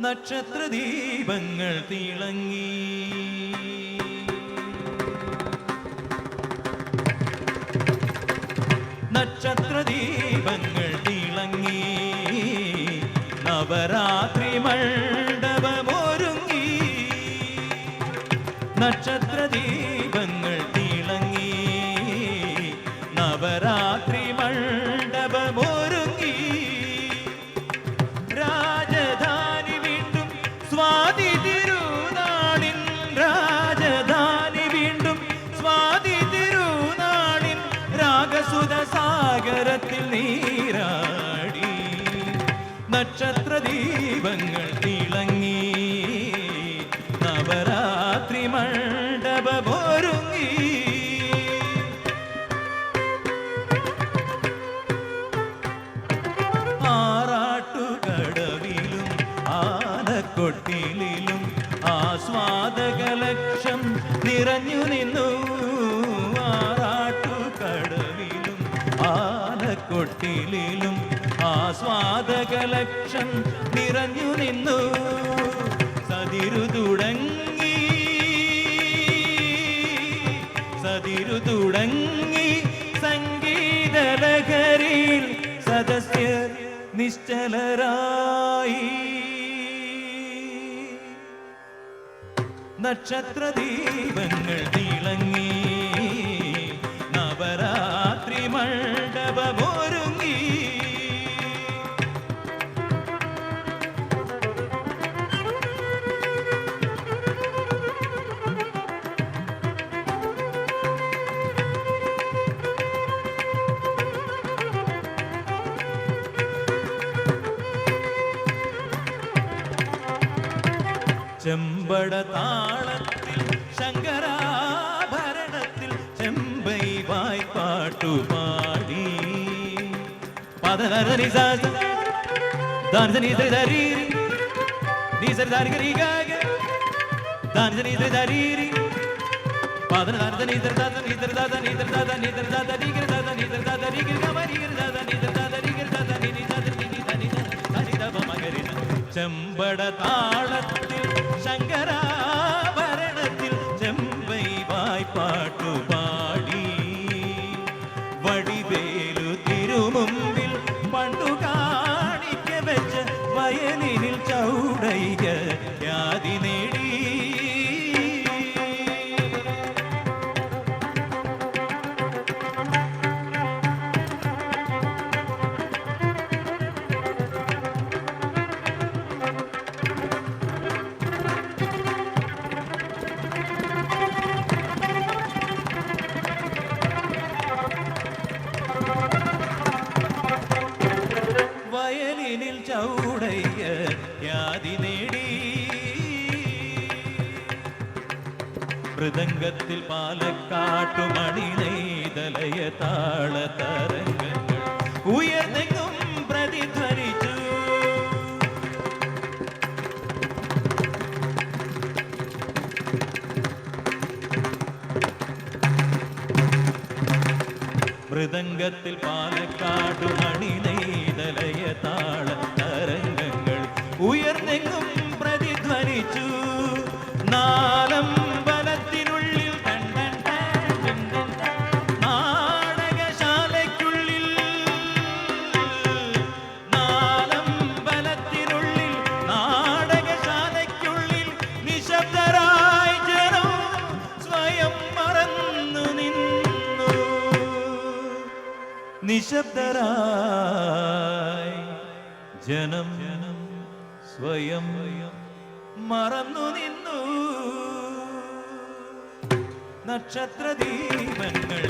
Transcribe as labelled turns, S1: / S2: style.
S1: നക്ഷത്ര ദീപങ്ങൾ തിളങ്ങി. നക്ഷത്ര ദീപങ്ങൾ തിളങ്ങി. നവരാത്രി മണ്ഡപമൊരുങ്ങി. നക്ഷത്ര ദീപങ്ങൾ തിളങ്ങി. നവരാത്രി സാഗരത്തിൽ നീരാടി നക്ഷത്ര ദീപങ്ങൾ തിളങ്ങി നവരാത്രി മണ്ഡപമൊരുങ്ങി. ആറാട്ടുകടവിലും ആനക്കൊട്ടിലും ആസ്വാദകലക്ഷം നിറഞ്ഞു നിന്നു. ആനക്കൊട്ടിലും ആസ്വാദകലക്ഷം നിറഞ്ഞു നിന്നു. സതിരു തുടങ്ങി. സതിരു തുടങ്ങി സംഗീതലഹരിയിൽ സദസ്യർ നിശ്ചലരായി. നക്ഷത്രദീപങ്ങൾ തിളങ്ങി செம்பட தாளத்தில் சங்கராபரணத்தில் செம்பை வாய்ப்பாட்டு பாடி. பதனரி சாசு தான்சனி தரீரி நீசர் தாரிகரிகாக தான்சனி தரீரி பதனார்தனி தர்தாத நீதர்தாத நீதர்தாத நீதர்தாத நீகர்தாத நீகர்தாத நீகர்தாத நீகர்தாத நீகர்தாத செம்பட தாளத்தில் சங்கராபரணத்தில் செம்பை வாய்ப்பாட்டு பாடி. வடிவேலு திருமும்பில் பண்டு காணிக்க வச்ச வயலினில் சௌடைய മൃദംഗത്തിൽ പാലക്കാട്ടുമണി നെയ്തലയ താള തരംഗങ്ങൾ ഉയർന്നെങ്കും പ്രതിധ്വനിച്ചു. മൃദംഗത്തിൽ പാലക്കാട്ടു താള തരംഗങ്ങൾ ഉയർന്നെങ്ങും പ്രതിധ്വനിച്ചു. നാലമ്പലത്തിനുള്ളിൽ നിശബ്ദരായി ജനം ജനം സ്വയം മറന്നു നിന്നു. നക്ഷത്ര ദീപങ്ങൾ